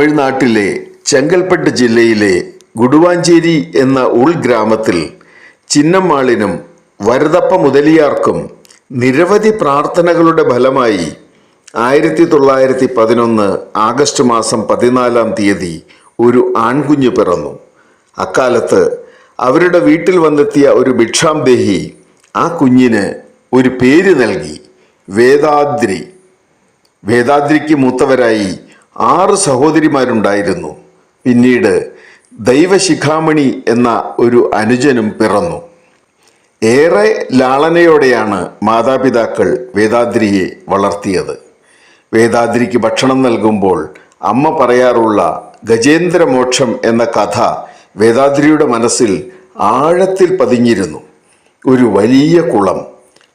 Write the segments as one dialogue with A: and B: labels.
A: തമിഴ്നാട്ടിലെ ചെങ്കൽപ്പെട്ട് ജില്ലയിലെ ഗുഡുവാഞ്ചേരി എന്ന ഉൾഗ്രാമത്തിൽ ചിന്നമ്മാളിനും വരദപ്പ മുതലിയാർക്കും നിരവധി പ്രാർത്ഥനകളുടെ ഫലമായി ആയിരത്തി തൊള്ളായിരത്തി പതിനൊന്ന് ആഗസ്റ്റ് മാസം പതിനാലാം തീയതി ഒരു ആൺകുഞ്ഞ് പിറന്നു. അക്കാലത്ത് അവരുടെ വീട്ടിൽ വന്നെത്തിയ ഒരു ഭിക്ഷാംദേഹി ആ കുഞ്ഞിന് ഒരു പേര് നൽകി. വേദാദ്രി. വേദാദ്രിക്ക് മൂത്തവരായി ആറ് സഹോദരിമാരുണ്ടായിരുന്നു. പിന്നീട് ദൈവശിഖാമണി എന്ന ഒരു അനുജനും പിറന്നു. ഏറെ ലാളനയോടെയാണ് മാതാപിതാക്കൾ വേദാദ്രിയെ വളർത്തിയത്. വേദാദ്രിക്ക് ഭക്ഷണം നൽകുമ്പോൾ അമ്മ പറയാറുള്ള ഗജേന്ദ്രമോക്ഷം എന്ന കഥ വേദാദ്രിയുടെ മനസ്സിൽ ആഴത്തിൽ പതിഞ്ഞിരുന്നു. ഒരു വലിയ കുളം.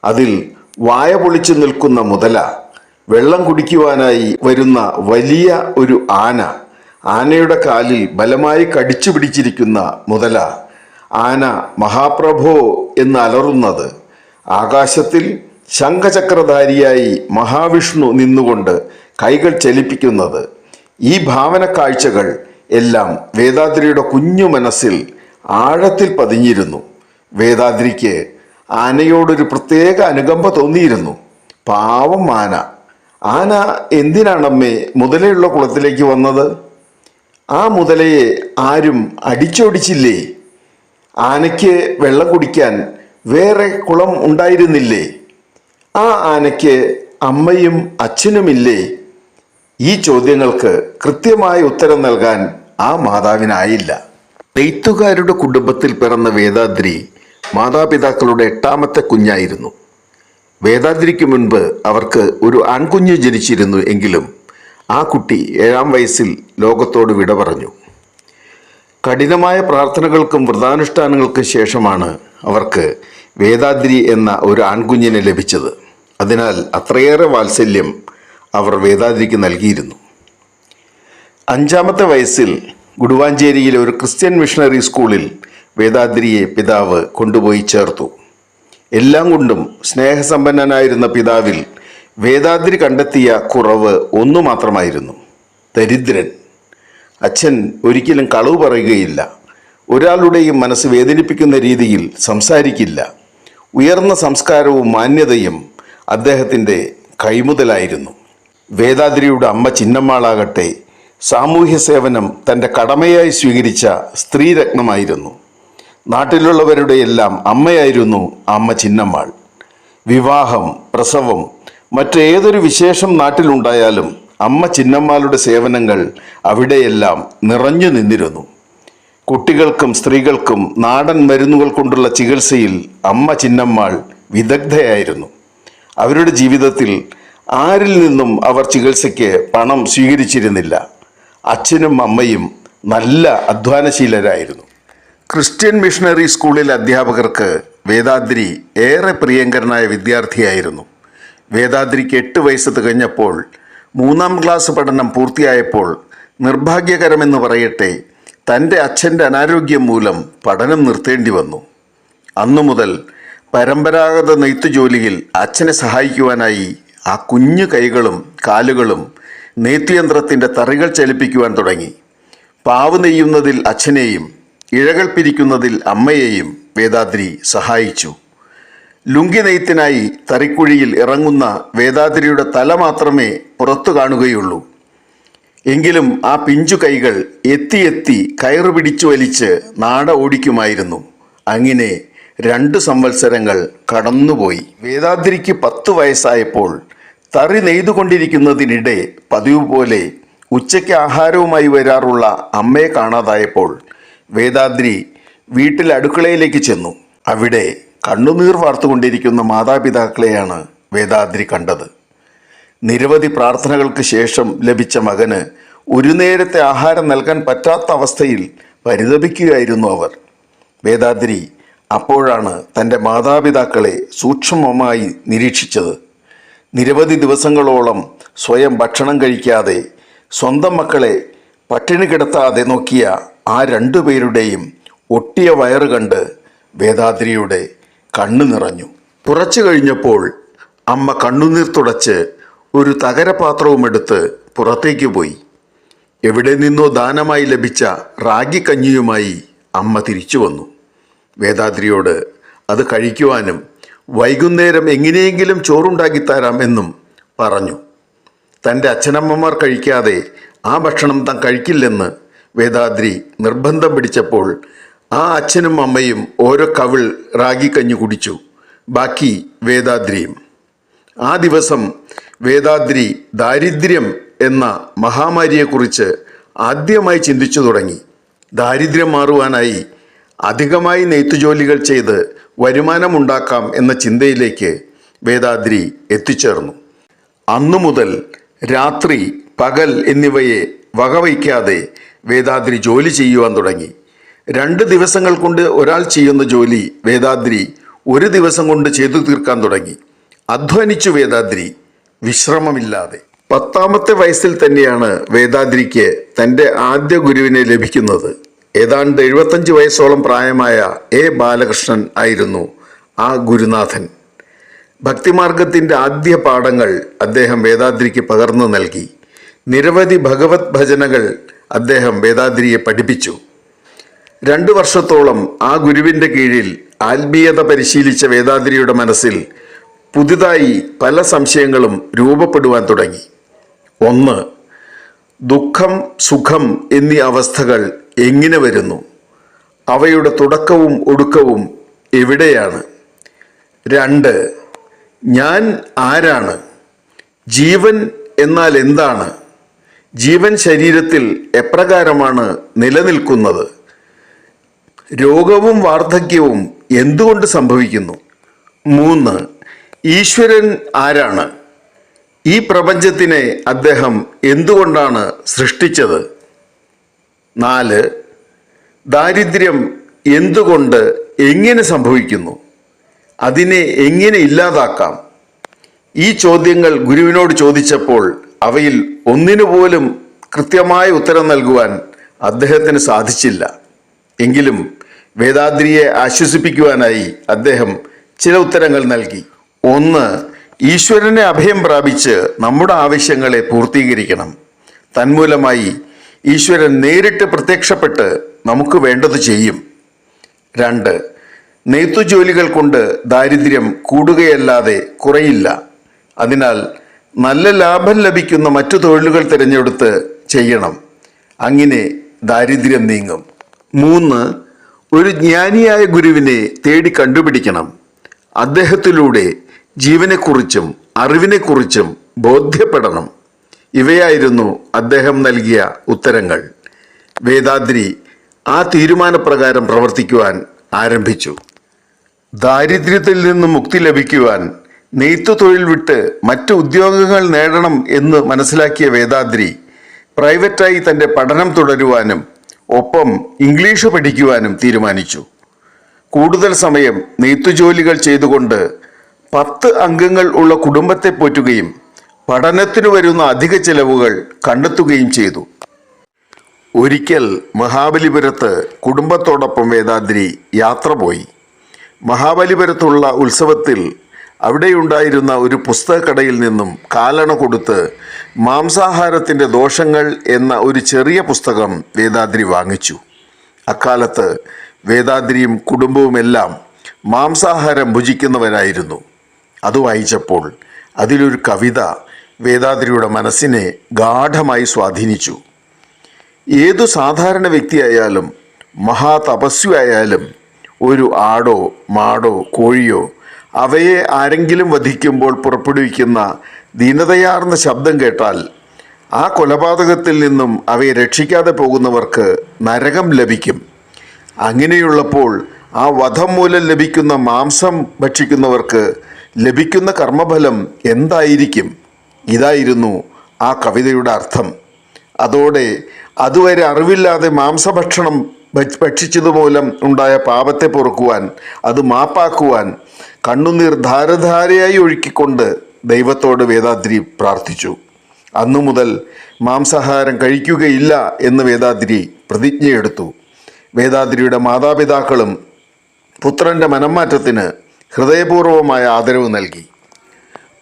A: അതിൽ വായ പൊളിച്ചു നിൽക്കുന്ന മുതല വെള്ളം കുടിക്കുവാനായി വരുന്ന വലിയ ഒരു ആന ആനയുടെ കാലിൽ ബലമായി കടിച്ചു പിടിച്ചിരിക്കുന്ന മുതല. ആന മഹാപ്രഭോ എന്ന് അലറുന്നത് ആകാശത്തിൽ ശംഖചക്രധാരിയായി മഹാവിഷ്ണു നിന്നുകൊണ്ട് കൈകൾ ചലിപ്പിക്കുന്നത്. ഈ ഭാവന കാഴ്ചകൾ എല്ലാം വേദാദ്രിയുടെ കുഞ്ഞു മനസ്സിൽ ആഴത്തിൽ പതിഞ്ഞിരുന്നു. വേദാദ്രിക്ക് ആനയോടൊരു പ്രത്യേക അനുകമ്പ തോന്നിയിരുന്നു. പാവം ആന. ആന എന്തിനാണമ്മേ മുതലയുള്ള കുളത്തിലേക്ക് വന്നത്? ആ മുതലയെ ആരും അടിച്ചോടിച്ചില്ലേ? ആനയ്ക്ക് വെള്ളം കുടിക്കാൻ വേറെ കുളം ഉണ്ടായിരുന്നില്ലേ? ആ ആനയ്ക്ക് അമ്മയും അച്ഛനുമില്ലേ? ഈ ചോദ്യങ്ങൾക്ക് കൃത്യമായ ഉത്തരം നൽകാൻ ആ മാതാവിനായില്ല. നെയ്ത്തുകാരുടെ കുടുംബത്തിൽ പിറന്ന വേദാദ്രി മാതാപിതാക്കളുടെ എട്ടാമത്തെ കുഞ്ഞായിരുന്നു. വേദാദ്രിക്ക് മുൻപ് അവർക്ക് ഒരു ആൺകുഞ്ഞ് ജനിച്ചിരുന്നു എങ്കിലും ആ കുട്ടി ഏഴാം വയസ്സിൽ ലോകത്തോട് വിട പറഞ്ഞു. കഠിനമായ പ്രാർത്ഥനകൾക്കും വ്രതാനുഷ്ഠാനങ്ങൾക്കും ശേഷമാണ് അവർക്ക് വേദാദ്രി എന്ന ഒരു ആൺകുഞ്ഞിനെ ലഭിച്ചത്. അതിനാൽ അത്രയേറെ വാത്സല്യം അവർ വേദാദ്രിക്ക് നൽകിയിരുന്നു. അഞ്ചാമത്തെ വയസ്സിൽ ഗുഡുവാഞ്ചേരിയിലെ ഒരു ക്രിസ്ത്യൻ മിഷണറി സ്കൂളിൽ വേദാദ്രിയെ പിതാവ് കൊണ്ടുപോയി ചേർത്തു. എല്ലാം കൊണ്ടും സ്നേഹസമ്പന്നനായിരുന്ന പിതാവിൽ വേദാദ്രി കണ്ടെത്തിയ കുറവ് ഒന്നു മാത്രമായിരുന്നു. ദരിദ്രൻ. അച്ഛൻ ഒരിക്കലും കളവ് പറയുകയില്ല. ഒരാളുടെയും മനസ്സ് വേദനിപ്പിക്കുന്ന രീതിയിൽ സംസാരിക്കില്ല. ഉയർന്ന സംസ്കാരവും മാന്യതയും അദ്ദേഹത്തിന്റെ കൈമുതലായിരുന്നു. വേദാദ്രിയുടെ അമ്മ ചിന്നമ്മാളാകട്ടെ സാമൂഹ്യ സേവനം തന്റെ കടമയായി സ്വീകരിച്ച സ്ത്രീരത്നമായിരുന്നു. നാട്ടിലുള്ളവരുടെ എല്ലാം അമ്മയായിരുന്നു അമ്മ ചിന്നമ്മാൾ. വിവാഹം പ്രസവം മറ്റേതൊരു വിശേഷം നാട്ടിലുണ്ടായാലും അമ്മ ചിന്നമ്മാളുടെ സേവനങ്ങൾ അവിടെയെല്ലാം നിറഞ്ഞു നിന്നിരുന്നു. കുട്ടികൾക്കും സ്ത്രീകൾക്കും നാടൻ മരുന്നുകൾ കൊണ്ടുള്ള ചികിത്സയിൽ അമ്മ ചിന്നമ്മാൾ വിദഗ്ധയായിരുന്നു. അവരുടെ ജീവിതത്തിൽ ആരിൽ നിന്നും അവർ ചികിത്സയ്ക്ക് പണം സ്വീകരിച്ചിരുന്നില്ല. അച്ഛനും അമ്മയും നല്ല അധ്വാനശീലരായിരുന്നു. ക്രിസ്ത്യൻ മിഷണറി സ്കൂളിലെ അധ്യാപകർക്ക് വേദാദ്രി ഏറെ പ്രിയങ്കരനായ വിദ്യാർത്ഥിയായിരുന്നു. വേദാദ്രിക്ക് എട്ട് വയസ്സ് തികഞ്ഞപ്പോൾ മൂന്നാം ക്ലാസ് പഠനം പൂർത്തിയായപ്പോൾ നിർഭാഗ്യകരമെന്ന് പറയട്ടെ തന്റെ അച്ഛന്റെ അനാരോഗ്യം മൂലം പഠനം നിർത്തേണ്ടി വന്നു. അന്നു മുതൽ പരമ്പരാഗത നെയ്ത്തു ജോലിയിൽ അച്ഛനെ സഹായിക്കുവാനായി ആ കുഞ്ഞു കൈകളും കാലുകളും നെയ്ത്തുയന്ത്രത്തിന്റെ തറികൾ ചലിപ്പിക്കുവാൻ തുടങ്ങി. പാവ് നെയ്യുന്നതിൽ അച്ഛനെയും ഇഴകൾ പിരിക്കുന്നതിൽ അമ്മയെയും വേദാദ്രി സഹായിച്ചു. ലുങ്കി നെയ്ത്തിനായി തറിക്കുഴിയിൽ ഇറങ്ങുന്ന വേദാദ്രിയുടെ തല മാത്രമേ പുറത്തു കാണുകയുള്ളൂ. എങ്കിലും ആ പിഞ്ചു കൈകൾ എത്തി എത്തി കയറു പിടിച്ചു വലിച്ച് നാട ഓടിക്കുമായിരുന്നു. അങ്ങനെ രണ്ട് സംവത്സരങ്ങൾ കടന്നുപോയി. വേദാദ്രിക്ക് പത്തു വയസ്സായപ്പോൾ തറി നെയ്തുകൊണ്ടിരിക്കുന്നതിനിടെ പതിവ് പോലെ ഉച്ചയ്ക്ക് ആഹാരവുമായി വരാറുള്ള അമ്മയെ കാണാതായപ്പോൾ വേദാദ്രി വീട്ടിൽ അടുക്കളയിലേക്ക് ചെന്നു. അവിടെ കണ്ണുനീർ വാർത്തുകൊണ്ടിരിക്കുന്ന മാതാപിതാക്കളെയാണ് വേദാദ്രി കണ്ടത്. നിരവധി പ്രാർത്ഥനകൾക്ക് ശേഷം ലഭിച്ച മകന് ഒരു നേരത്തെ ആഹാരം നൽകാൻ പറ്റാത്ത അവസ്ഥയിൽ പരിതപിക്കുകയായിരുന്നു അവർ. വേദാദ്രി അപ്പോഴാണ് തന്റെ മാതാപിതാക്കളെ സൂക്ഷ്മമായി നിരീക്ഷിച്ചത്. നിരവധി ദിവസങ്ങളോളം സ്വയം ഭക്ഷണം കഴിക്കാതെ സ്വന്തം മക്കളെ പട്ടിണി കിടത്താതെ നോക്കിയ ആ രണ്ടു പേരുടെയും ഒട്ടിയ വയറ് കണ്ട് വേദാദ്രിയുടെ കണ്ണു നിറഞ്ഞു. കുറച്ചു കഴിഞ്ഞപ്പോൾ അമ്മ കണ്ണുനീർ തുടച്ച് ഒരു തകരപാത്രവും എടുത്ത് പുറത്തേക്ക് പോയി. എവിടെ നിന്നോ ദാനമായി ലഭിച്ച റാഗി കഞ്ഞിയുമായി അമ്മ തിരിച്ചു വന്നു. വേദാദ്രിയോട് അത് കഴിക്കുവാനും വൈകുന്നേരം എങ്ങനെയെങ്കിലും ചോറുണ്ടാക്കിത്തരാം എന്നും പറഞ്ഞു. തന്റെ അച്ഛനമ്മമാർ കഴിക്കാതെ ആ ഭക്ഷണം താൻ കഴിക്കില്ലെന്ന് വേദാദ്രി നിർബന്ധം പിടിച്ചപ്പോൾ ആ അച്ഛനും അമ്മയും ഓരോ കവിൾ റാഗിക്കഞ്ഞു കുടിച്ചു. ബാക്കി വേദാദ്രിയും. ആ ദിവസം വേദാദ്രി ദാരിദ്ര്യം എന്ന മഹാമാരിയെക്കുറിച്ച് ആദ്യമായി ചിന്തിച്ചു തുടങ്ങി. ദാരിദ്ര്യം മാറുവാനായി അധികമായി നെയ്ത്തുജോലികൾ ചെയ്ത് വരുമാനമുണ്ടാക്കാം എന്ന ചിന്തയിലേക്ക് വേദാദ്രി എത്തിച്ചേർന്നു. അന്നു മുതൽ രാത്രി പകൽ എന്നിവയെ വകവയ്ക്കാതെ വേദാദ്രി ജോലി ചെയ്യുവാൻ തുടങ്ങി. രണ്ട് ദിവസങ്ങൾ കൊണ്ട് ഒരാൾ ചെയ്യുന്ന ജോലി വേദാദ്രി ഒരു ദിവസം കൊണ്ട് ചെയ്തു തീർക്കാൻ തുടങ്ങി. അധ്വാനിച്ചു വേദാദ്രി വിശ്രമമില്ലാതെ. പത്താമത്തെ വയസ്സിൽ തന്നെയാണ് വേദാദ്രിക്ക് തന്റെ ആദ്യ ഗുരുവിനെ ലഭിക്കുന്നത്. ഏതാണ്ട് എഴുപത്തഞ്ച് വയസ്സോളം പ്രായമായ എ ബാലകൃഷ്ണൻ ആയിരുന്നു ആ ഗുരുനാഥൻ. ഭക്തിമാർഗത്തിന്റെ ആദ്യ പാഠങ്ങൾ അദ്ദേഹം വേദാദ്രിക്ക് പകർന്നു നൽകി. നിരവധി ഭഗവത് ഭജനകൾ അദ്ദേഹം വേദാദ്രിയെ പഠിപ്പിച്ചു. രണ്ടു വർഷത്തോളം ആ ഗുരുവിന്റെ കീഴിൽ ആത്മീയത പരിശീലിച്ച വേദാദ്രിയുടെ മനസ്സിൽ പുതുതായി പല സംശയങ്ങളും രൂപപ്പെടുവാൻ തുടങ്ങി. ഒന്ന് ദുഃഖം സുഖം എന്നീ അവസ്ഥകൾ എങ്ങനെ വരുന്നു? അവയുടെ തുടക്കവും ഒടുക്കവും എവിടെയാണ്? രണ്ട് ഞാൻ ആരാണ്? ജീവൻ എന്നാൽ എന്താണ്? ജീവൻ ശരീരത്തിൽ എപ്രകാരമാണ് നിലനിൽക്കുന്നത്? രോഗവും വാർദ്ധക്യവും എന്തുകൊണ്ട് സംഭവിക്കുന്നു? മൂന്ന് ഈശ്വരൻ ആരാണ്? ഈ പ്രപഞ്ചത്തിനെ അദ്ദേഹം എന്തുകൊണ്ടാണ് സൃഷ്ടിച്ചത്? നാല് ദാരിദ്ര്യം എന്തുകൊണ്ട് എങ്ങനെ സംഭവിക്കുന്നു? അതിനെ എങ്ങനെ ഇല്ലാതാക്കാം? ഈ ചോദ്യങ്ങൾ ഗുരുവിനോട് ചോദിച്ചപ്പോൾ അവയിൽ ഒന്നിനു പോലും കൃത്യമായ ഉത്തരം നൽകുവാൻ അദ്ദേഹത്തിന് സാധിച്ചില്ല. എങ്കിലും വേദാദ്രിയെ ആശ്വസിപ്പിക്കുവാനായി അദ്ദേഹം ചില ഉത്തരങ്ങൾ നൽകി. ഒന്ന് ഈശ്വരനെ അഭയം പ്രാപിച്ച് നമ്മുടെ ആവശ്യങ്ങളെ പൂർത്തീകരിക്കണം. തന്മൂലമായി ഈശ്വരൻ നേരിട്ട് പ്രത്യക്ഷപ്പെട്ട് നമുക്ക് വേണ്ടത് ചെയ്യും. രണ്ട് നെയ്ത്തുജോലികൾ കൊണ്ട് ദാരിദ്ര്യം കൂടുകയല്ലാതെ കുറയില്ല. അതിനാൽ നല്ല ലാഭം ലഭിക്കുന്ന മറ്റു തൊഴിലുകൾ തിരഞ്ഞെടുത്ത് ചെയ്യണം. അങ്ങനെ ദാരിദ്ര്യം നീങ്ങും. മൂന്ന് ഒരു ജ്ഞാനിയായ ഗുരുവിനെ തേടി കണ്ടുപിടിക്കണം. അദ്ദേഹത്തിലൂടെ ജീവനെക്കുറിച്ചും അറിവിനെക്കുറിച്ചും ബോധ്യപ്പെടണം. ഇവയായിരുന്നു അദ്ദേഹം നൽകിയ ഉത്തരങ്ങൾ. വേദാദ്രി ആ തീരുമാനപ്രകാരം പ്രവർത്തിക്കുവാൻ ആരംഭിച്ചു. ദാരിദ്ര്യത്തിൽ നിന്ന് മുക്തി ലഭിക്കുവാൻ നെയ്ത്തു തൊഴിൽ വിട്ട് മറ്റ് ഉദ്യോഗങ്ങൾ നേടണം എന്ന് മനസ്സിലാക്കിയ വേദാദ്രി പ്രൈവറ്റായി തന്റെ പഠനം തുടരുവാനും ഒപ്പം ഇംഗ്ലീഷ് പഠിക്കുവാനും തീരുമാനിച്ചു. കൂടുതൽ സമയം നെയ്ത്തുജോലികൾ ചെയ്തുകൊണ്ട് പത്ത് അംഗങ്ങൾ ഉള്ള കുടുംബത്തെ പോറ്റുകയും പഠനത്തിനു വരുന്ന അധിക ചെലവുകൾ കണ്ടെത്തുകയും ചെയ്തു. ഒരിക്കൽ മഹാബലിപുരത്ത് കുടുംബത്തോടൊപ്പം വേദാദ്രി യാത്ര പോയി. മഹാബലിപുരത്തുള്ള ഉത്സവത്തിൽ അവിടെയുണ്ടായിരുന്ന ഒരു പുസ്തകക്കടയിൽ നിന്നും കാലണ കൊടുത്ത് മാംസാഹാരത്തിന്റെ ദോഷങ്ങൾ എന്ന ഒരു ചെറിയ പുസ്തകം വേദാദ്രി വാങ്ങിച്ചു. അക്കാലത്ത് വേദാദ്രിയും കുടുംബവുമെല്ലാം മാംസാഹാരം ഭുജിക്കുന്നവരായിരുന്നു. അത് വായിച്ചപ്പോൾ അതിലൊരു കവിത വേദാദ്രിയുടെ മനസ്സിനെ ഗാഠമായി സ്വാധീനിച്ചു. ഏതു സാധാരണ വ്യക്തിയായാലും മഹാതപസ്വിയായാലും ഒരു ആടോ മാടോ കോഴിയോ അവയെ ആരെങ്കിലും വധിക്കുമ്പോൾ പുറപ്പെടുവിക്കുന്ന ദീനതയാർന്ന ശബ്ദം കേട്ടാൽ ആ കൊലപാതകത്തിൽ നിന്നും അവയെ രക്ഷിക്കാതെ പോകുന്നവർക്ക് നരകം ലഭിക്കും. അങ്ങനെയുള്ളപ്പോൾ ആ വധം മൂലം ലഭിക്കുന്ന മാംസം ഭക്ഷിക്കുന്നവർക്ക് ലഭിക്കുന്ന കർമ്മഫലം എന്തായിരിക്കും? ഇതായിരുന്നു ആ കവിതയുടെ അർത്ഥം. അതോടെ അതുവരെ അറിവില്ലാതെ മാംസഭക്ഷണം ഭക്ഷ- ഭക്ഷിച്ചതുമൂലം ഉണ്ടായ പാപത്തെ പൊറുക്കുവാൻ അത് മാപ്പാക്കുവാൻ കണ്ണുനീർ ധാരധാരയായി ഒഴുക്കിക്കൊണ്ട് ദൈവത്തോട് വേദാദ്രി പ്രാർത്ഥിച്ചു. അന്നു മുതൽ മാംസാഹാരം കഴിക്കുകയില്ല എന്ന് വേദാദ്രി പ്രതിജ്ഞയെടുത്തു. വേദാദ്രിയുടെ മാതാപിതാക്കളും പുത്രന്റെ മനംമാറ്റത്തിന് ഹൃദയപൂർവമായ ആദരവ് നൽകി.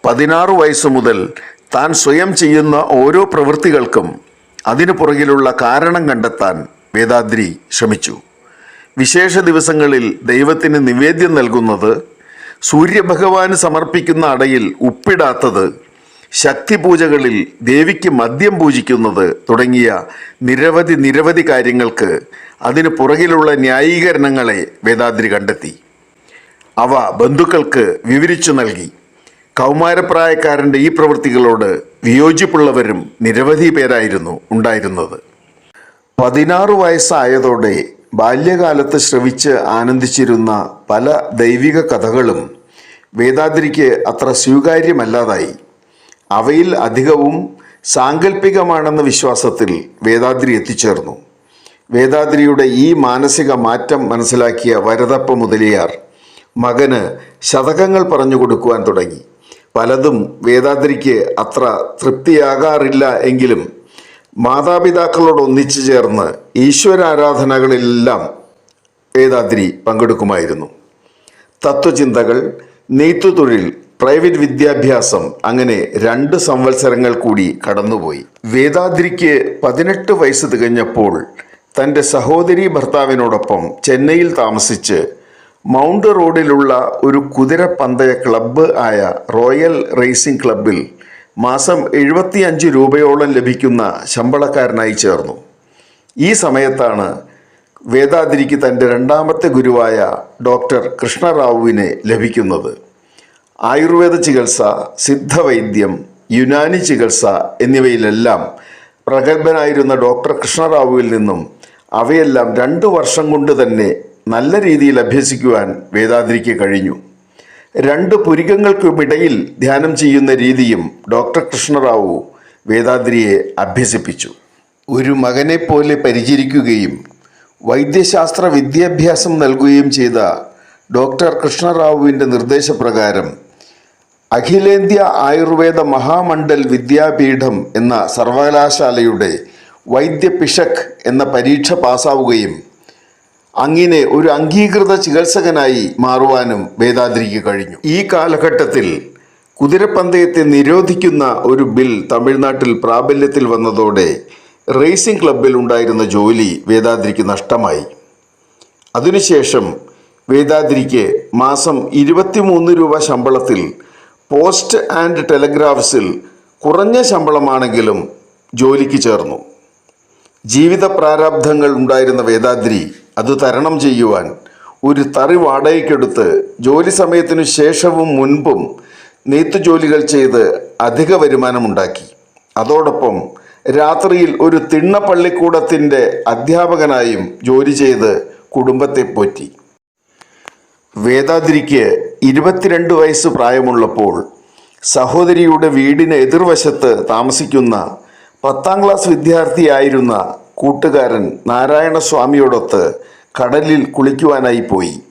A: പതിനാറ് വയസ്സ് മുതൽ താൻ സ്വയം ചെയ്യുന്ന ഓരോ പ്രവൃത്തികൾക്കും അതിനു പുറകിലുള്ള കാരണം കണ്ടെത്താൻ വേദാദ്രി ശ്രമിച്ചു. വിശേഷ ദിവസങ്ങളിൽ ദൈവത്തിന് നിവേദ്യം നൽകുന്നത് സൂര്യഭഗവാന് സമർപ്പിക്കുന്ന അടയിൽ ഉപ്പിടാത്തത് ശക്തിപൂജകളിൽ ദേവിക്ക് മദ്യം പൂജിക്കുന്നത് തുടങ്ങിയ നിരവധി നിരവധി കാര്യങ്ങൾക്ക് അതിന് പുറകിലുള്ള ന്യായീകരണങ്ങളെ വേദാദ്രി കണ്ടെത്തി. അവ ബന്ധുക്കൾക്ക് വിവരിച്ചു നൽകി. കൗമാരപ്രായക്കാരന്റെ ഈ പ്രവൃത്തികളോട് വിയോജിപ്പുള്ളവരും നിരവധി പേരായിരുന്നു ഉണ്ടായിരുന്നത്. പതിനാറ് വയസ്സായതോടെ ബാല്യകാലത്ത് ശ്രവിച്ച് ആനന്ദിച്ചിരുന്ന പല ദൈവിക കഥകളും വേദാദ്രിക്ക് അത്ര സ്വീകാര്യമല്ലാതായി. അവയിൽ അധികവും സാങ്കല്പികമാണെന്ന വിശ്വാസത്തിൽ വേദാദ്രി എത്തിച്ചേർന്നു. വേദാദ്രിയുടെ ഈ മാനസിക മാറ്റം മനസ്സിലാക്കിയ വരതപ്പ മുതലിയാർ മകന് ശതകങ്ങൾ പറഞ്ഞു കൊടുക്കുവാൻ തുടങ്ങി. പലതും വേദാദ്രിക്ക് അത്ര തൃപ്തിയാകാറില്ല എങ്കിലും മാതാപിതാക്കളോട് ഒന്നിച്ചു ചേർന്ന് ഈശ്വരാരാധനകളിലെല്ലാം വേദാദ്രി പങ്കെടുക്കുമായിരുന്നു. തത്വചിന്തകൾ നെയ്ത്തുതൊഴിൽ പ്രൈവറ്റ് വിദ്യാഭ്യാസം അങ്ങനെ രണ്ട് സംവത്സരങ്ങൾ കൂടി കടന്നുപോയി. വേദാദ്രിക്ക് പതിനെട്ട് വയസ്സ് തികഞ്ഞപ്പോൾ തന്റെ സഹോദരി ഭർത്താവിനോടൊപ്പം ചെന്നൈയിൽ താമസിച്ച് മൗണ്ട് റോഡിലുള്ള ഒരു കുതിരപ്പന്തയ ക്ലബ്ബ് ആയ റോയൽ റേസിംഗ് ക്ലബ്ബിൽ മാസം എഴുപത്തിയഞ്ച് രൂപയോളം ലഭിക്കുന്ന ശമ്പളക്കാരനായി ചേർന്നു. ഈ സമയത്താണ് വേദാതിരിക്ക് തന്റെ രണ്ടാമത്തെ ഗുരുവായ ഡോക്ടർ കൃഷ്ണറാവുവിനെ ലഭിക്കുന്നത്. ആയുർവേദ ചികിത്സ സിദ്ധവൈദ്യം യുനാനി ചികിത്സ എന്നിവയിലെല്ലാം പ്രഗത്ഭനായിരുന്ന ഡോക്ടർ കൃഷ്ണറാവുവിൽ നിന്നും അവയെല്ലാം രണ്ടു വർഷം കൊണ്ട് തന്നെ നല്ല രീതിയിൽ അഭ്യസിക്കുവാൻ വേദാതിരിക്ക് കഴിഞ്ഞു. രണ്ട് പുരികങ്ങൾക്കുമിടയിൽ ധ്യാനം ചെയ്യുന്ന രീതിയും ഡോക്ടർ കൃഷ്ണറാവു വേദാദ്രിയെ അഭ്യസിപ്പിച്ചു. ഒരു മകനെപ്പോലെ പോലെ പരിചരിക്കുകയും വൈദ്യശാസ്ത്ര വിദ്യാഭ്യാസം നൽകുകയും ചെയ്ത ഡോക്ടർ കൃഷ്ണറാവുവിന്റെ നിർദ്ദേശപ്രകാരം അഖിലേന്ത്യ ആയുർവേദ മഹാമണ്ഡൽ വിദ്യാപീഠം എന്ന സർവകലാശാലയുടെ വൈദ്യപിഷക് എന്ന പരീക്ഷ പാസ്സാവുകയും അങ്ങനെ ഒരു അംഗീകൃത ചികിത്സകനായി മാറുവാനും വേദാദ്രിക്ക് കഴിഞ്ഞു. ഈ കാലഘട്ടത്തിൽ കുതിരപ്പന്തയത്തെ നിരോധിക്കുന്ന ഒരു ബിൽ തമിഴ്നാട്ടിൽ പ്രാബല്യത്തിൽ വന്നതോടെ റേസിംഗ് ക്ലബിൽ ഉണ്ടായിരുന്ന ജോലി വേദാദ്രിക്ക് നഷ്ടമായി. അതിനുശേഷം വേദാദ്രിക്ക് മാസം ഇരുപത്തിമൂന്ന് രൂപ ശമ്പളത്തിൽ പോസ്റ്റ് ആൻഡ് ടെലഗ്രാഫ്സിൽ കുറഞ്ഞ ശമ്പളമാണെങ്കിലും ജോലിക്ക് ചേർന്നു. ജീവിത പ്രാരാബ്ധങ്ങൾ ഉണ്ടായിരുന്ന വേദാദ്രി അത് തരണം ചെയ്യുവാൻ. ഒരു തറി വാടകയ്ക്കെടുത്ത് ജോലി സമയത്തിനു ശേഷവും മുൻപും നെയ്ത്ത് ജോലികൾ ചെയ്ത് അധിക വരുമാനമുണ്ടാക്കി. അതോടൊപ്പം രാത്രിയിൽ ഒരു തിണ്ണപ്പള്ളിക്കൂടത്തിന്റെ അധ്യാപകനായും ജോലി ചെയ്ത് കുടുംബത്തെ പോറ്റി. വേദാദ്രിക്ക് ഇരുപത്തിരണ്ട് വയസ്സ് പ്രായമുള്ളപ്പോൾ സഹോദരിയുടെ വീടിന് എതിർവശത്ത് താമസിക്കുന്ന പത്താം ക്ലാസ് വിദ്യാർത്ഥിയായിരുന്ന കൂട്ടുകാരൻ നാരായണസ്വാമിയോടൊത്ത് കടലിൽ കുളിക്കുവാനായി പോയി.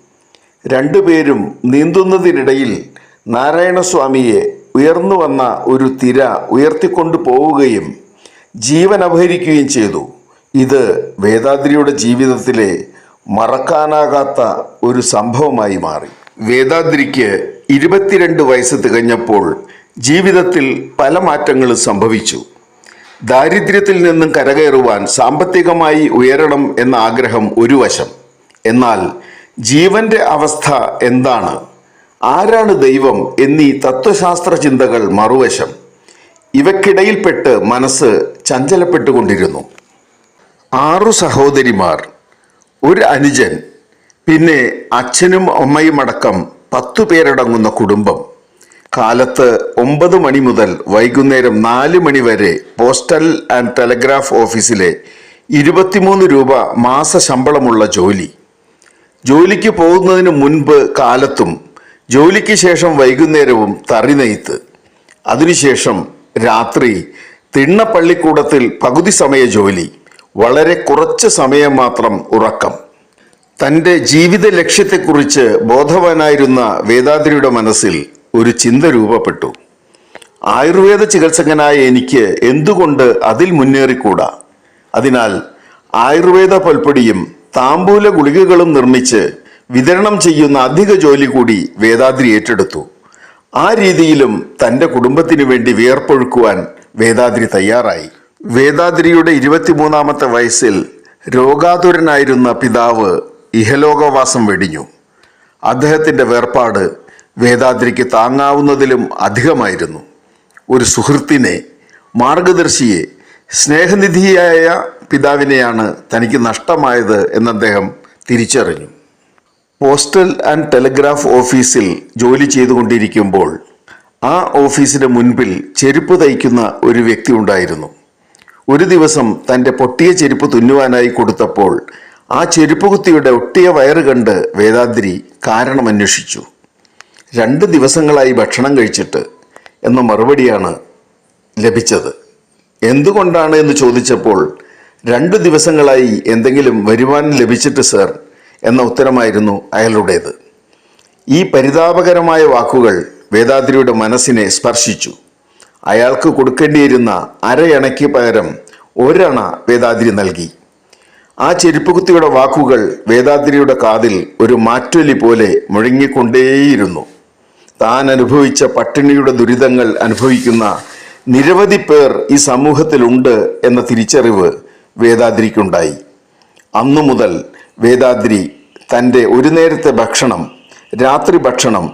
A: രണ്ടുപേരും നീന്തുന്നതിനിടയിൽ നാരായണസ്വാമിയെ ഉയർന്നു വന്ന ഒരു തിര ഉയർത്തിക്കൊണ്ടു പോവുകയും ജീവൻ അപഹരിക്കുകയും ചെയ്തു. ഇത് വേദാദ്രിയുടെ ജീവിതത്തിലെ മറക്കാനാകാത്ത ഒരു സംഭവമായി മാറി. വേദാദ്രിക്ക് ഇരുപത്തിരണ്ട് വയസ്സ് തികഞ്ഞപ്പോൾ ജീവിതത്തിൽ പല മാറ്റങ്ങളും സംഭവിച്ചു. ദാരിദ്ര്യത്തിൽ നിന്നും കരകയറുവാൻ സാമ്പത്തികമായി ഉയരണം എന്ന ആഗ്രഹം ഒരു വശം. എന്നാൽ ജീവന്റെ അവസ്ഥ എന്താണ്? ആരാണ് ദൈവം എന്നീ തത്വശാസ്ത്ര ചിന്തകൾ മറുവശം? ഇവക്കിടയിൽപ്പെട്ട് മനസ്സ് ചഞ്ചലപ്പെട്ടുകൊണ്ടിരുന്നു. ആറു സഹോദരിമാർ ഒരു അനുജൻ പിന്നെ അച്ഛനും അമ്മയും അടക്കം പത്തു പേരടങ്ങുന്ന കുടുംബം. കാലത്ത് ഒമ്പത് മണി മുതൽ വൈകുന്നേരം നാല് മണി വരെ പോസ്റ്റൽ ആൻഡ് ടെലഗ്രാഫ് ഓഫീസിലെ ഇരുപത്തിമൂന്ന് രൂപ മാസ ശമ്പളമുള്ള ജോലി. ജോലിക്ക് പോകുന്നതിന് മുൻപ് കാലത്തും ജോലിക്ക് ശേഷം വൈകുന്നേരവും തറി നെയ്ത്ത്. അതിനുശേഷം രാത്രി തിണ്ണപ്പള്ളിക്കൂടത്തിൽ പകുതി സമയ ജോലി വളരെ കുറച്ച് സമയം മാത്രം ഉറക്കം. തന്റെ ജീവിത ലക്ഷ്യത്തെക്കുറിച്ച് ബോധവാനായിരുന്ന വേദാദ്രിയുടെ മനസ്സിൽ ഒരു ചിന്ത രൂപപ്പെട്ടു. ആയുർവേദ ചികിത്സകനായ എനിക്ക് എന്തുകൊണ്ട് അതിൽ മുന്നേറിക്കൂടാ? അതിനാൽ ആയുർവേദ പൽപ്പൊടിയും താമ്പൂല ഗുളികകളും നിർമ്മിച്ച് വിതരണം ചെയ്യുന്ന അധിക ജോലി കൂടി വേദാദ്രി ഏറ്റെടുത്തു. ആ രീതിയിലും തന്റെ കുടുംബത്തിന് വേണ്ടി വിയർപ്പൊഴുക്കുവാൻ വേദാദ്രി തയ്യാറായി. വേദാദ്രിയുടെ ഇരുപത്തിമൂന്നാമത്തെ വയസ്സിൽ രോഗാതുരനായിരുന്ന പിതാവ് ഇഹലോകവാസം വെടിഞ്ഞു. അദ്ദേഹത്തിന്റെ വേർപാട് വേദാദ്രിക്ക് താങ്ങാവുന്നതിലും അധികമായിരുന്നു. ഒരു സുഹൃത്തിനെ മാർഗദർശിയെ സ്നേഹനിധിയായ പിതാവിനെയാണ് തനിക്ക് നഷ്ടമായത് എന്ന് അദ്ദേഹം തിരിച്ചറിഞ്ഞു. പോസ്റ്റൽ ആൻഡ് ടെലിഗ്രാഫ് ഓഫീസിൽ ജോലി ചെയ്തുകൊണ്ടിരിക്കുമ്പോൾ ആ ഓഫീസിന് മുൻപിൽ ചെരുപ്പ് തയ്ക്കുന്ന ഒരു വ്യക്തി ഉണ്ടായിരുന്നു. ഒരു ദിവസം തന്റെ പൊട്ടിയ ചെരുപ്പ് തുന്നുവാനായി കൊടുത്തപ്പോൾ ആ ചെരുപ്പ് കുത്തിയുടെ ഒട്ടിയ വയറ് കണ്ട് വേദാദ്രി കാരണം അന്വേഷിച്ചു രണ്ട് ദിവസങ്ങളായി ഭക്ഷണം കഴിച്ചിട്ട് എന്ന മറുപടിയാണ് ലഭിച്ചത്. എന്തുകൊണ്ടാണ് എന്ന് ചോദിച്ചപ്പോൾ രണ്ട് ദിവസങ്ങളായി എന്തെങ്കിലും വരുമാനം ലഭിച്ചിട്ട് സർ എന്ന ഉത്തരമായിരുന്നു അയാളുടേത്. ഈ പരിതാപകരമായ വാക്കുകൾ വേദാദ്രിയുടെ മനസ്സിനെ സ്പർശിച്ചു. അയാൾക്ക് കൊടുക്കേണ്ടിയിരുന്ന അരയണയ്ക്ക് പകരം ഒരണ വേദാദ്രി നൽകി. ആ ചെരുപ്പുകുത്തിയുടെ വാക്കുകൾ വേദാദ്രിയുടെ കാതിൽ ഒരു മാറ്റൊലി പോലെ മുഴങ്ങിക്കൊണ്ടേയിരുന്നു. താൻ അനുഭവിച്ച പട്ടിണിയുടെ ദുരിതങ്ങൾ അനുഭവിക്കുന്ന നിരവധി പേർ ഈ സമൂഹത്തിലുണ്ട് എന്ന തിരിച്ചറിവ് വേദാദ്രിക്കുണ്ടായി. അന്നു മുതൽ വേദാദ്രി തന്റെ ഒരു നേരത്തെ ഭക്ഷണം രാത്രി ഭക്ഷണം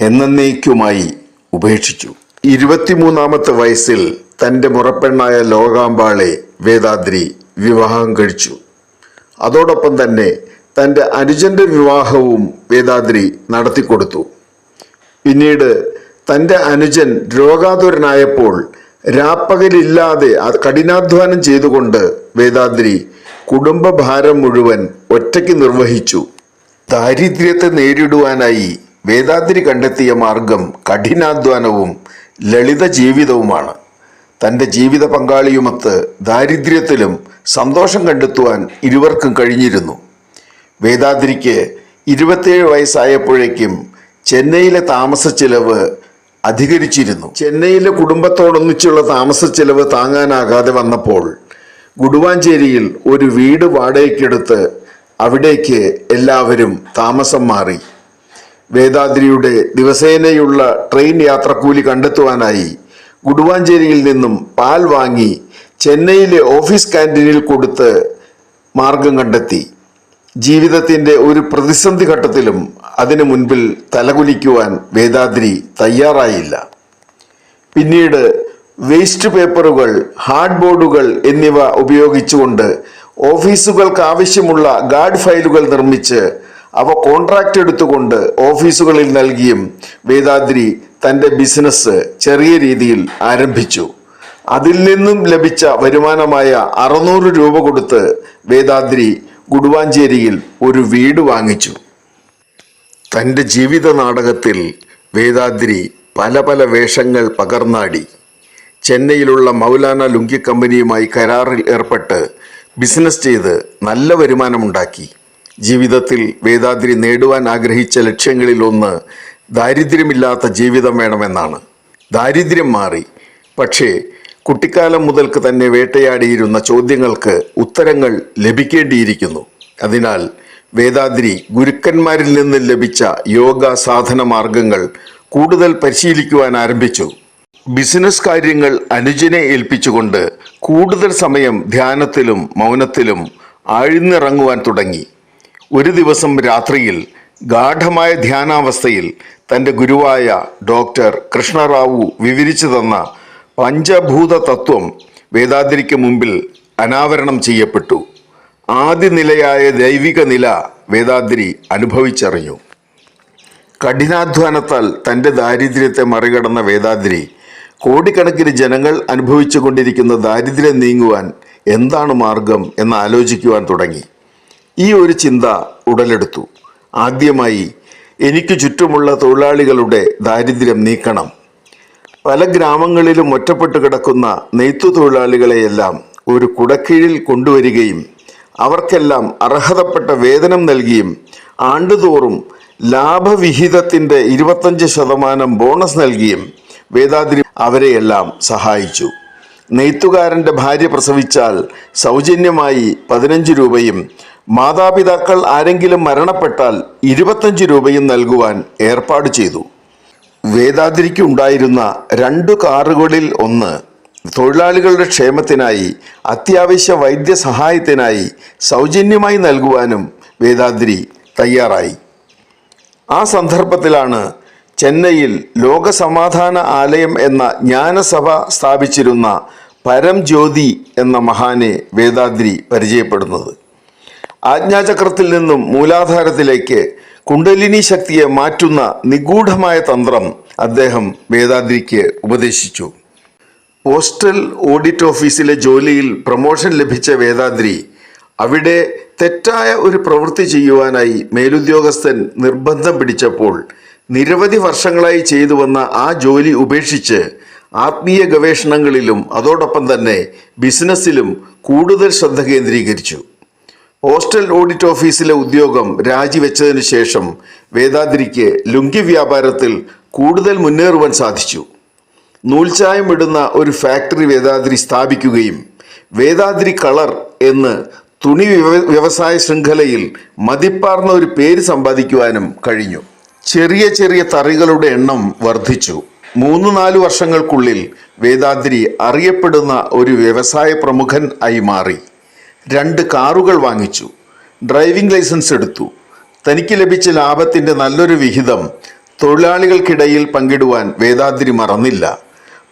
A: എന്നേക്കുമായി ഉപേക്ഷിച്ചു. ഇരുപത്തിമൂന്നാമത്തെ വയസ്സിൽ തന്റെ മുറപ്പെണ്ണായ ലോകാമ്പാളെ വേദാദ്രി വിവാഹം കഴിച്ചു. അതോടൊപ്പം തന്നെ തന്റെ അനുജന്റെ വിവാഹവും വേദാദ്രി നടത്തിക്കൊടുത്തു. പിന്നീട് തന്റെ അനുജൻ രോഗാതുരനായപ്പോൾ രാപ്പകലില്ലാതെ കഠിനാധ്വാനം ചെയ്തുകൊണ്ട് വേദാദ്രി കുടുംബഭാരം മുഴുവൻ ഒറ്റയ്ക്ക് നിർവഹിച്ചു. ദാരിദ്ര്യത്തെ നേരിടുവാനായി വേദാദ്രി കണ്ടെത്തിയ മാർഗം കഠിനാധ്വാനവും ലളിത ജീവിതവുമാണ്. തന്റെ ജീവിത പങ്കാളിയുമൊത്ത് ദാരിദ്ര്യത്തിലും സന്തോഷം കണ്ടെത്തുവാൻ ഇരുവർക്കും കഴിഞ്ഞിരുന്നു. വേദാദ്രിക്ക് ഇരുപത്തിയേഴ് വയസ്സായപ്പോഴേക്കും ചെന്നൈയിലെ താമസ ചിലവ് അധികരിച്ചിരുന്നു. ചെന്നൈയിലെ കുടുംബത്തോടൊന്നിച്ചുള്ള താമസ ചിലവ് താങ്ങാനാകാതെ വന്നപ്പോൾ ഗുഡുവാഞ്ചേരിയിൽ ഒരു വീട് വാടകയ്ക്കെടുത്ത് അവിടേക്ക് എല്ലാവരും താമസം മാറി. വേദാദ്രിയുടെ ദിവസേനയുള്ള ട്രെയിൻ യാത്രക്കൂലി കണ്ടെത്തുവാനായി ഗുഡുവാഞ്ചേരിയിൽ നിന്നും പാൽ വാങ്ങി ചെന്നൈയിലെ ഓഫീസ് ക്യാന്റീനിൽ കൊടുത്ത് മാർഗം കണ്ടെത്തി. ജീവിതത്തിന്റെ ഒരു പ്രതിസന്ധി ഘട്ടത്തിലും അതിനു മുൻപിൽ തലകുലിക്കുവാൻ വേദാദ്രി തയ്യാറായില്ല. പിന്നീട് വേസ്റ്റ് പേപ്പറുകൾ ഹാർഡ് ബോർഡുകൾ എന്നിവ ഉപയോഗിച്ചുകൊണ്ട് ഓഫീസുകൾക്ക് ആവശ്യമുള്ള ഗാർഡ് ഫയലുകൾ നിർമ്മിച്ച് അവ കോൺട്രാക്റ്റ് എടുത്തുകൊണ്ട് ഓഫീസുകളിൽ നൽകിയും വേദാദ്രി തന്റെ ബിസിനസ് ചെറിയ രീതിയിൽ ആരംഭിച്ചു. അതിൽ നിന്നും ലഭിച്ച വരുമാനമായ അറുന്നൂറ് രൂപ കൊടുത്ത് വേദാദ്രി ഗുഡുവാഞ്ചേരിയിൽ ഒരു വീട് വാങ്ങിച്ചു. തന്റെ ജീവിത നാടകത്തിൽ വേദാദ്രി പല പല വേഷങ്ങൾ പകർന്നാടി. ചെന്നൈയിലുള്ള മൗലാന ലുങ്കി കമ്പനിയുമായി കരാറിൽ ഏർപ്പെട്ട് ബിസിനസ് ചെയ്ത് നല്ല വരുമാനമുണ്ടാക്കി. ജീവിതത്തിൽ വേദാദ്രി നേടുവാൻ ആഗ്രഹിച്ച ലക്ഷ്യങ്ങളിലൊന്ന് ദാരിദ്ര്യമില്ലാത്ത ജീവിതം വേണമെന്നാണ്. ദാരിദ്ര്യം മാറി. പക്ഷേ കുട്ടിക്കാലം മുതൽക്ക് തന്നെ വേട്ടയാടിയിരുന്ന ചോദ്യങ്ങൾക്ക് ഉത്തരങ്ങൾ ലഭിക്കേണ്ടിയിരിക്കുന്നു. അതിനാൽ വേദാദ്രി ഗുരുക്കന്മാരിൽ നിന്ന് ലഭിച്ച യോഗ സാധന മാർഗങ്ങൾ കൂടുതൽ പരിശീലിക്കുവാൻ ആരംഭിച്ചു. ബിസിനസ് കാര്യങ്ങൾ അനുജനെ ഏൽപ്പിച്ചുകൊണ്ട് കൂടുതൽ സമയം ധ്യാനത്തിലും മൗനത്തിലും ആഴ്ന്നിറങ്ങുവാൻ തുടങ്ങി. ഒരു ദിവസം രാത്രിയിൽ ഗാഠമായ ധ്യാനാവസ്ഥയിൽ തന്റെ ഗുരുവായ ഡോക്ടർ കൃഷ്ണറാവു വിവരിച്ചു തന്ന പഞ്ചഭൂത തത്വം വേദാദ്രിക്ക് മുമ്പിൽ അനാവരണം ചെയ്യപ്പെട്ടു. ആദ്യ നിലയായ ദൈവിക നില വേദാദ്രി അനുഭവിച്ചറിഞ്ഞു. കഠിനാധ്വാനത്താൽ തന്റെ ദാരിദ്ര്യത്തെ മറികടന്ന വേദാദ്രി കോടിക്കണക്കിന് ജനങ്ങൾ അനുഭവിച്ചു കൊണ്ടിരിക്കുന്ന ദാരിദ്ര്യം നീങ്ങുവാൻ എന്താണ് മാർഗം എന്ന് ആലോചിക്കുവാൻ തുടങ്ങി. ഈ ഒരു ചിന്ത ഉടലെടുത്തു. ആദ്യമായി എനിക്ക് ചുറ്റുമുള്ള തൊഴിലാളികളുടെ ദാരിദ്ര്യം നീക്കണം. പല ഗ്രാമങ്ങളിലും ഒറ്റപ്പെട്ട് കിടക്കുന്ന നെയ്ത്തു തൊഴിലാളികളെയെല്ലാം ഒരു കുടക്കീഴിൽ കൊണ്ടുവരികയും അവർക്കെല്ലാം അർഹതപ്പെട്ട വേതനം നൽകിയും ആണ്ടുതോറും ലാഭവിഹിതത്തിന്റെ ഇരുപത്തഞ്ച് ശതമാനം ബോണസ് നൽകിയും വേദാദ്രി അവരെയെല്ലാം സഹായിച്ചു. നെയ്ത്തുകാരന്റെ ഭാര്യ പ്രസവിച്ചാൽ സൗജന്യമായി പതിനഞ്ച് രൂപയും മാതാപിതാക്കൾ ആരെങ്കിലും മരണപ്പെട്ടാൽ ഇരുപത്തഞ്ച് രൂപയും നൽകുവാൻ ഏർപ്പാട് ചെയ്തു. വേദാദ്രിക്ക് ഉണ്ടായിരുന്ന രണ്ടു കാറുകളിൽ ഒന്ന് തൊഴിലാളികളുടെ ക്ഷേമത്തിനായി അത്യാവശ്യ വൈദ്യസഹായത്തിനായി സൗജന്യമായി നൽകുവാനും വേദാദ്രി തയ്യാറായി. ആ സന്ദർഭത്തിലാണ് ചെന്നൈയിൽ ലോകസമാധാന ആലയം എന്ന ജ്ഞാനസഭ സ്ഥാപിച്ചിരുന്ന പരം ജ്യോതി എന്ന മഹാനെ വേദാദ്രി പരിചയപ്പെടുന്നത്. ആജ്ഞാചക്രത്തിൽ നിന്നും മൂലാധാരത്തിലേക്ക് കുണ്ടലിനി ശക്തിയെ മാറ്റുന്ന നിഗൂഢമായ തന്ത്രം അദ്ദേഹം വേദാദ്രിക്ക് ഉപദേശിച്ചു. പോസ്റ്റൽ ഓഡിറ്റ് ഓഫീസിലെ ജോലിയിൽ പ്രമോഷൻ ലഭിച്ച വേദാദ്രി അവിടെ തെറ്റായ ഒരു പ്രവൃത്തി ചെയ്യുവാനായി മേലുദ്യോഗസ്ഥൻ നിർബന്ധം പിടിച്ചപ്പോൾ നിരവധി വർഷങ്ങളായി ചെയ്തു വന്ന ആ ജോലി ഉപേക്ഷിച്ച് ആത്മീയ ഗവേഷണങ്ങളിലും അതോടൊപ്പം തന്നെ ബിസിനസ്സിലും കൂടുതൽ ശ്രദ്ധ കേന്ദ്രീകരിച്ചു. പോസ്റ്റൽ ഓഡിറ്റ് ഓഫീസിലെ ഉദ്യോഗം രാജിവെച്ചതിനു ശേഷം വേദാദ്രിക്ക് ലുങ്കി വ്യാപാരത്തിൽ കൂടുതൽ മുന്നേറുവാൻ സാധിച്ചു. നൂൽച്ചായം ഇടുന്ന ഒരു ഫാക്ടറി വേദാദ്രി സ്ഥാപിക്കുകയും വേദാദ്രി കളർ എന്ന് തുണി വ്യവസായ ശൃംഖലയിൽ മതിപ്പാർന്ന ഒരു പേര് സമ്പാദിക്കുവാനും കഴിഞ്ഞു. ചെറിയ ചെറിയ തറികളുടെ എണ്ണം വർദ്ധിച്ചു. മൂന്ന് നാല് വർഷങ്ങൾക്കുള്ളിൽ വേദാദ്രി അറിയപ്പെടുന്ന ഒരു വ്യവസായ പ്രമുഖൻ ആയി മാറി. രണ്ട് കാറുകൾ വാങ്ങിച്ചു. ഡ്രൈവിംഗ് ലൈസൻസ് എടുത്തു. തനിക്ക് ലഭിച്ച ലാഭത്തിന്റെ നല്ലൊരു വിഹിതം തൊഴിലാളികൾക്കിടയിൽ പങ്കിടുവാൻ വേദാദ്രി മറന്നില്ല.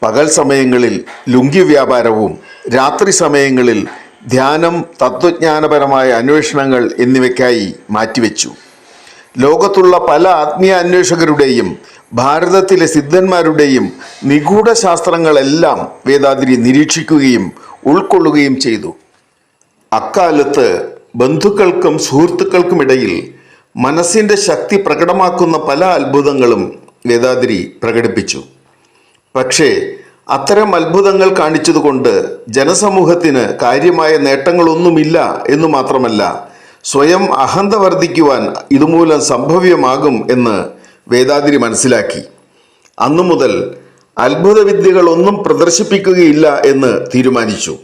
A: പകൽ സമയങ്ങളിൽ ലുങ്കി വ്യാപാരവും രാത്രി സമയങ്ങളിൽ ധ്യാനം തത്വജ്ഞാനപരമായ അന്വേഷണങ്ങൾ എന്നിവയ്ക്കായി മാറ്റിവെച്ചു. ലോകത്തുള്ള പല ആത്മീയ അന്വേഷകരുടെയും ഭാരതത്തിലെ സിദ്ധന്മാരുടെയും നിഗൂഢ ശാസ്ത്രങ്ങളെല്ലാം വേദാദ്രി നിരീക്ഷിക്കുകയും ഉൾക്കൊള്ളുകയും ചെയ്തു. അക്കാലത്ത് ബന്ധുക്കൾക്കും സുഹൃത്തുക്കൾക്കുമിടയിൽ മനസ്സിന്റെ ശക്തി പ്രകടമാക്കുന്ന പല അത്ഭുതങ്ങളും വേദാദ്രി പ്രകടിപ്പിച്ചു. പക്ഷേ അത്തരം അത്ഭുതങ്ങൾ കാണിച്ചതുകൊണ്ട് ജനസമൂഹത്തിന് കാര്യമായ നേട്ടങ്ങളൊന്നുമില്ല എന്ന് മാത്രമല്ല സ്വയം അഹന്ത വർദ്ധിക്കുവാൻ ഇതുമൂലം സംഭവ്യമാകും എന്ന് വേദാദ്രി മനസ്സിലാക്കി. അന്നു മുതൽ അത്ഭുത വിദ്യകളൊന്നും പ്രദർശിപ്പിക്കുകയില്ല എന്ന് തീരുമാനിച്ചു.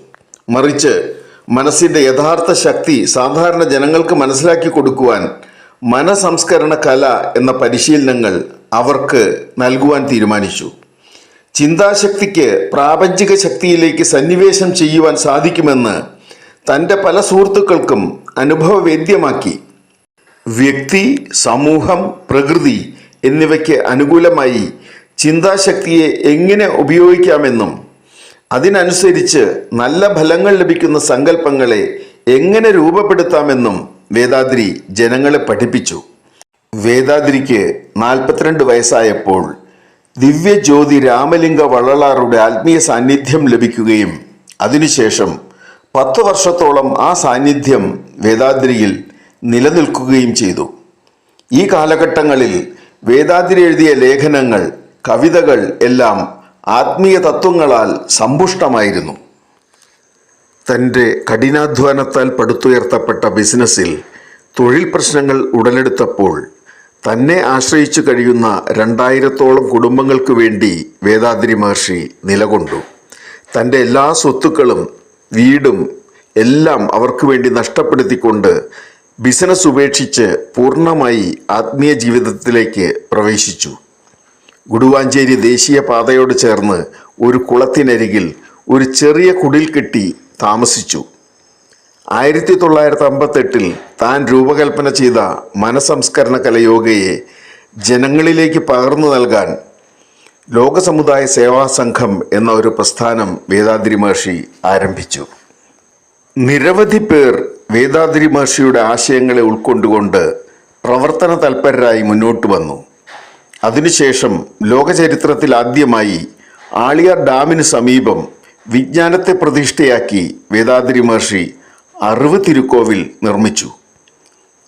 A: മറിച്ച് മനസ്സിന്റെ യഥാർത്ഥ ശക്തി സാധാരണ ജനങ്ങൾക്ക് മനസ്സിലാക്കി കൊടുക്കുവാൻ മനസംസ്കരണ കല എന്ന പരിശീലനങ്ങൾ അവർക്ക് നൽകുവാൻ തീരുമാനിച്ചു. ചിന്താശക്തിക്ക് പ്രാപഞ്ചിക ശക്തിയിലേക്ക് സന്നിവേശം ചെയ്യുവാൻ സാധിക്കുമെന്ന് തന്റെ പല സുഹൃത്തുക്കൾക്കും അനുഭവവേദ്യമാക്കി. വ്യക്തി സമൂഹം പ്രകൃതി എന്നിവയ്ക്ക് അനുകൂലമായി ചിന്താശക്തിയെ എങ്ങനെ ഉപയോഗിക്കാമെന്നും അതിനനുസരിച്ച് നല്ല ഫലങ്ങൾ ലഭിക്കുന്ന സങ്കല്പങ്ങളെ എങ്ങനെ രൂപപ്പെടുത്താമെന്നും വേദാദ്രി ജനങ്ങളെ പഠിപ്പിച്ചു. വേദാദ്രിക്ക് നാൽപ്പത്തിരണ്ട് വയസ്സായപ്പോൾ ദിവ്യജ്യോതി രാമലിംഗ വള്ളലാറുടെ ആത്മീയ സാന്നിധ്യം ലഭിക്കുകയും അതിനുശേഷം പത്ത് വർഷത്തോളം ആ സാന്നിധ്യം വേദാദ്രിയിൽ നിലനിൽക്കുകയും ചെയ്തു. ഈ കാലഘട്ടങ്ങളിൽ വേദാദ്രി എഴുതിയ ലേഖനങ്ങൾ കവിതകൾ എല്ലാം ആത്മീയ തത്വങ്ങളാൽ സമ്പുഷ്ടമായിരുന്നു. തന്റെ കഠിനാധ്വാനത്താൽ പടുത്തുയർത്തപ്പെട്ട ബിസിനസ്സിൽ തൊഴിൽ പ്രശ്നങ്ങൾ ഉടലെടുത്തപ്പോൾ തന്നെ ആശ്രയിച്ചു കഴിയുന്ന രണ്ടായിരത്തോളം കുടുംബങ്ങൾക്ക് വേണ്ടി വേദാദ്രി മഹർഷി നിലകൊണ്ടു. തന്റെ എല്ലാ സ്വത്തുക്കളും വീടും എല്ലാം അവർക്ക് വേണ്ടി നഷ്ടപ്പെടുത്തിക്കൊണ്ട് ബിസിനസ് ഉപേക്ഷിച്ച് പൂർണമായി ആത്മീയ ജീവിതത്തിലേക്ക് പ്രവേശിച്ചു. ഗുഡുവാഞ്ചേരി ദേശീയ പാതയോട് ചേർന്ന് ഒരു കുളത്തിനരികിൽ ഒരു ചെറിയ കുടിൽ കെട്ടി താമസിച്ചു. ആയിരത്തി തൊള്ളായിരത്തി അമ്പത്തെട്ടിൽ താൻ രൂപകൽപ്പന ചെയ്ത മനസംസ്കരണ കലയോഗയെ ജനങ്ങളിലേക്ക് പകർന്നു നൽകാൻ ലോകസമുദായ സേവാ സംഘം എന്ന ഒരു പ്രസ്ഥാനം വേദാദ്രി മഹർഷി ആരംഭിച്ചു. നിരവധി പേർ വേദാദ്രി മഹർഷിയുടെ ആശയങ്ങളെ ഉൾക്കൊണ്ടുകൊണ്ട് പ്രവർത്തന തൽപരരായി മുന്നോട്ട് വന്നു. അതിനുശേഷം ലോകചരിത്രത്തിൽ ആദ്യമായി ആളിയാർ ഡാമിന് സമീപം വിജ്ഞാനത്തെ പ്രതിഷ്ഠയാക്കി വേദാദ്രി മഹർഷി അറിവ് തിരുക്കോവിൽ നിർമ്മിച്ചു.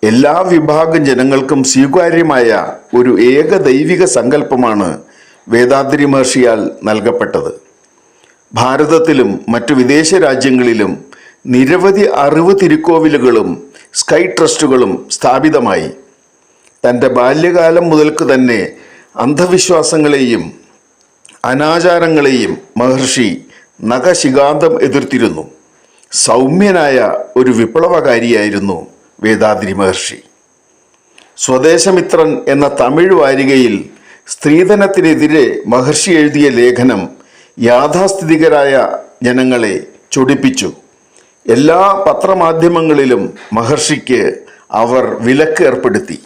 A: എല്ലാ വിഭാഗം ജനങ്ങൾക്കും സ്വീകാര്യമായ ഒരു ഏക ദൈവിക സങ്കല്പമാണ് വേദാദ്രി മഹർഷിയാൽ നൽകപ്പെട്ടത്. ഭാരതത്തിലും മറ്റു വിദേശ രാജ്യങ്ങളിലും നിരവധി അറിവ് തിരുക്കോവിലുകളും സ്കൈ ട്രസ്റ്റുകളും സ്ഥാപിതമായി. തന്റെ ബാല്യകാലം മുതൽക്ക് തന്നെ അന്ധവിശ്വാസങ്ങളെയും അനാചാരങ്ങളെയും മഹർഷി നഖശികാന്തം എതിർത്തിരുന്നു. സൗമ്യനായ ഒരു വിപ്ലവകാരിയായിരുന്നു വേദാദ്രി മഹർഷി. സ്വദേശമിത്രൻ എന്ന തമിഴ് വാരികയിൽ സ്ത്രീധനത്തിനെതിരെ മഹർഷി എഴുതിയ ലേഖനം യാഥാസ്ഥിതികരായ ജനങ്ങളെ ചൊടിപ്പിച്ചു. എല്ലാ പത്രമാധ്യമങ്ങളിലും മഹർഷിക്ക് അവർ വിലക്ക് ഏർപ്പെടുത്തി.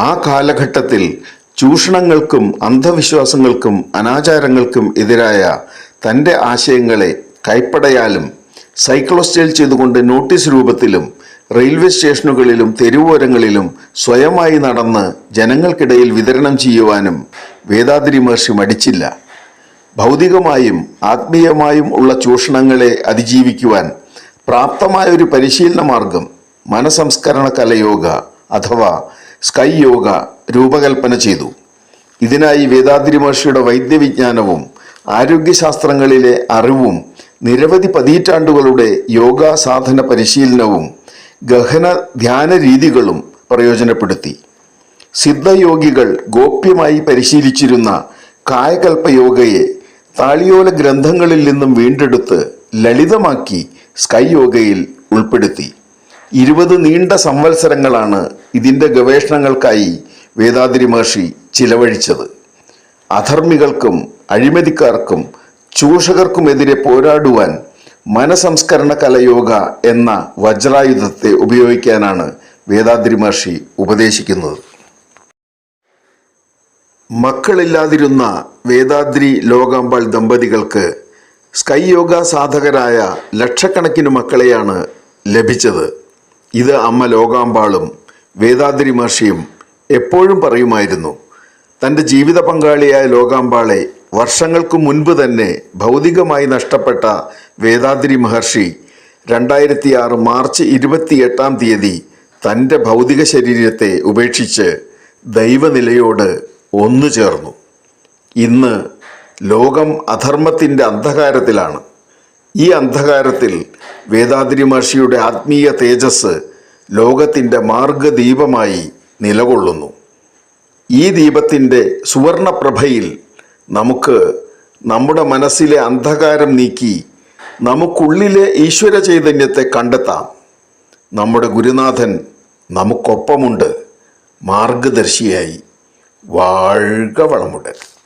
A: ആ കാലഘട്ടത്തിൽ ചൂഷണങ്ങൾക്കും അന്ധവിശ്വാസങ്ങൾക്കും അനാചാരങ്ങൾക്കും എതിരായ തന്റെ ആശയങ്ങളെ കൈപ്പടയാലും സൈക്ലോസ്റ്റൈൽ ചെയ്തുകൊണ്ട് നോട്ടീസ് രൂപത്തിലും റെയിൽവേ സ്റ്റേഷനുകളിലും തെരുവോരങ്ങളിലും സ്വയമായി നടന്ന് ജനങ്ങൾക്കിടയിൽ വിതരണം ചെയ്യുവാനും വേദാദ്രി മഹർഷി മടിച്ചില്ല. ഭൗതികമായും ആത്മീയമായും ഉള്ള ചൂഷണങ്ങളെ അതിജീവിക്കുവാൻ പ്രാപ്തമായ ഒരു പരിശീലന മാർഗം മനസംസ്കരണ കലയോഗ അഥവാ സ്കൈ യോഗ രൂപകൽപ്പന ചെയ്തു. ഇതിനായി വേദാദ്രി മഹർഷിയുടെ വൈദ്യവിജ്ഞാനവും ആരോഗ്യശാസ്ത്രങ്ങളിലെ അറിവും നിരവധി പതിറ്റാണ്ടുകളുടെ യോഗ സാധന പരിശീലനവും ഗഹന ധ്യാന രീതികളും പ്രയോജനപ്പെടുത്തി. സിദ്ധയോഗികൾ ഗോപ്യമായി പരിശീലിച്ചിരുന്ന കായകൽപ്പ യോഗയെ താളിയോല ഗ്രന്ഥങ്ങളിൽ നിന്നും വീണ്ടെടുത്ത് ലളിതമാക്കി സ്കൈ യോഗയിൽ ഉൾപ്പെടുത്തി. ഇരുപത് നീണ്ട സംവത്സരങ്ങളാണ് ഇതിന്റെ ഗവേഷണങ്ങൾക്കായി വേദാദ്രി മഹർഷി ചിലവഴിച്ചത്. അധർമ്മികൾക്കും അഴിമതിക്കാർക്കും ചൂഷകർക്കുമെതിരെ പോരാടുവാൻ മനസംസ്കരണ കലയോഗ എന്ന വജ്രായുധത്തെ ഉപയോഗിക്കാനാണ് വേദാദ്രി മഹർഷി ഉപദേശിക്കുന്നത്. മക്കളില്ലാതിരുന്ന വേദാദ്രി ലോകാമ്പാൾ ദമ്പതികൾക്ക് സ്കൈ യോഗ സാധകരായ ലക്ഷക്കണക്കിന് മക്കളെയാണ് ലഭിച്ചത്. ഇത് അമ്മ ലോകാമ്പാളും വേദാദ്രി മഹർഷിയും എപ്പോഴും പറയുമായിരുന്നു. തന്റെ ജീവിത പങ്കാളിയായ ലോകാമ്പാളെ വർഷങ്ങൾക്ക് മുൻപ് തന്നെ ഭൗതികമായി നഷ്ടപ്പെട്ട വേദാദ്രി മഹർഷി രണ്ടായിരത്തി ആറ് മാർച്ച് ഇരുപത്തിയെട്ടാം തീയതി തന്റെ ഭൗതിക ശരീരത്തെ ഉപേക്ഷിച്ച് ദൈവനിലയോട് ഒന്നു ചേർന്നു. ഇന്ന് ലോകം അധർമ്മത്തിന്റെ അന്ധകാരത്തിലാണ്. ഈ അന്ധകാരത്തിൽ വേദാദ്രി മഹർഷിയുടെ ആത്മീയ തേജസ് ലോകത്തിന്റെ മാർഗദീപമായി നിലകൊള്ളുന്നു. ഈ ദീപത്തിന്റെ സുവർണപ്രഭയിൽ നമുക്ക് നമ്മുടെ മനസ്സിലെ അന്ധകാരം നീക്കി നമുക്കുള്ളിലെ ഈശ്വര ചൈതന്യത്തെ കണ്ടെത്താം. നമ്മുടെ ഗുരുനാഥൻ നമുക്കൊപ്പമുണ്ട്. മാർഗദർശിയായി. വാഴുക വളമുടൻ.